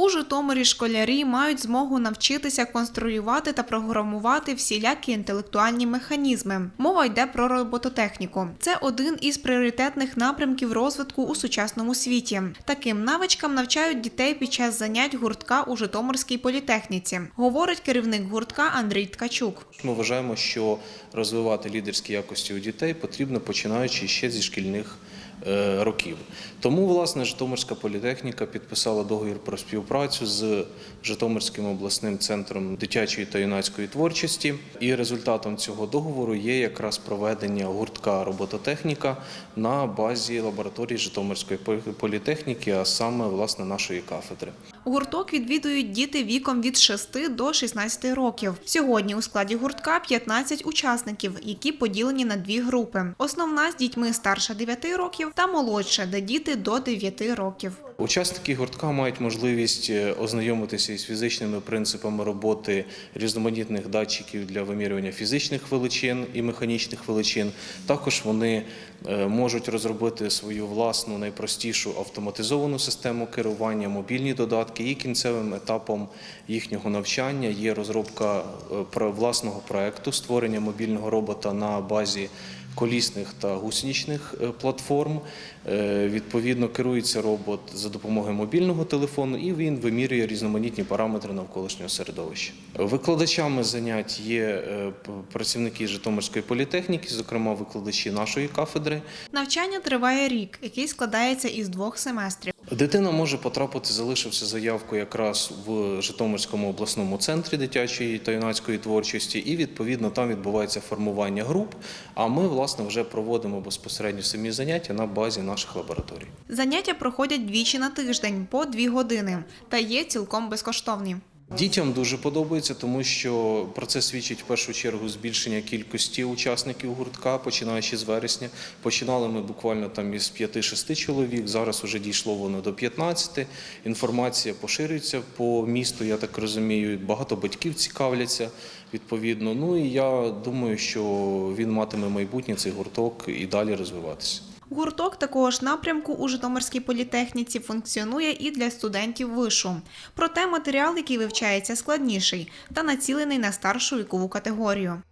У Житомирі школярі мають змогу навчитися конструювати та програмувати всілякі інтелектуальні механізми. Мова йде про робототехніку. Це один із пріоритетних напрямків розвитку у сучасному світі. Таким навичкам навчають дітей під час занять гуртка у Житомирській політехніці, говорить керівник гуртка Андрій Ткачук. Ми вважаємо, що розвивати лідерські якості у дітей потрібно починаючи ще зі шкільних років. Тому, власне, Житомирська політехніка підписала договір про співпрацю з Житомирським обласним центром дитячої та юнацької творчості. І результатом цього договору є якраз проведення гуртка робототехніка на базі лабораторії Житомирської політехніки, а саме власне нашої кафедри. Гурток відвідують діти віком від 6 до 16 років. Сьогодні у складі гуртка 15 учасників, які поділені на дві групи. Основна з дітьми старше 9 років та молодша, де діти до 9 років. Учасники гуртка мають можливість е, ознайомитися із фізичними принципами роботи різноманітних датчиків для вимірювання фізичних величин і механічних величин. Також вони е, можуть розробити свою власну найпростішу автоматизовану систему керування, мобільні додатки. І кінцевим етапом їхнього навчання є розробка е, власного проекту створення мобільного робота на базі колісних та гусеничних е, платформ. Е, Відповідно, керується робот за допомогою мобільного телефону, і він вимірює різноманітні параметри навколишнього середовища. Викладачами занять є е, працівники Житомирської політехніки, зокрема викладачі нашої кафедри. Навчання триває рік, який складається із двох семестрів. Дитина може потрапити, залишивши заявку якраз в Житомирському обласному центрі дитячої та юнацької творчості, і відповідно там відбувається формування груп. А ми, власне, вже проводимо безпосередньо самі заняття на базі наших лабораторій. Заняття проходять двічі на тиждень по дві години та є цілком безкоштовні. Дітям дуже подобається, тому що про це свідчить в першу чергу збільшення кількості учасників гуртка, починаючи з вересня. Починали ми буквально там із 5-6 чоловік. Зараз вже дійшло воно до 15. Інформація поширюється по місту. Я так розумію. Багато батьків цікавляться відповідно. Ну і я думаю, що він матиме майбутнє цей гурток і далі розвиватися. Гурток такого ж напрямку у Житомирській політехніці функціонує і для студентів вишу. Проте матеріал, який вивчається, складніший та націлений на старшу вікову категорію.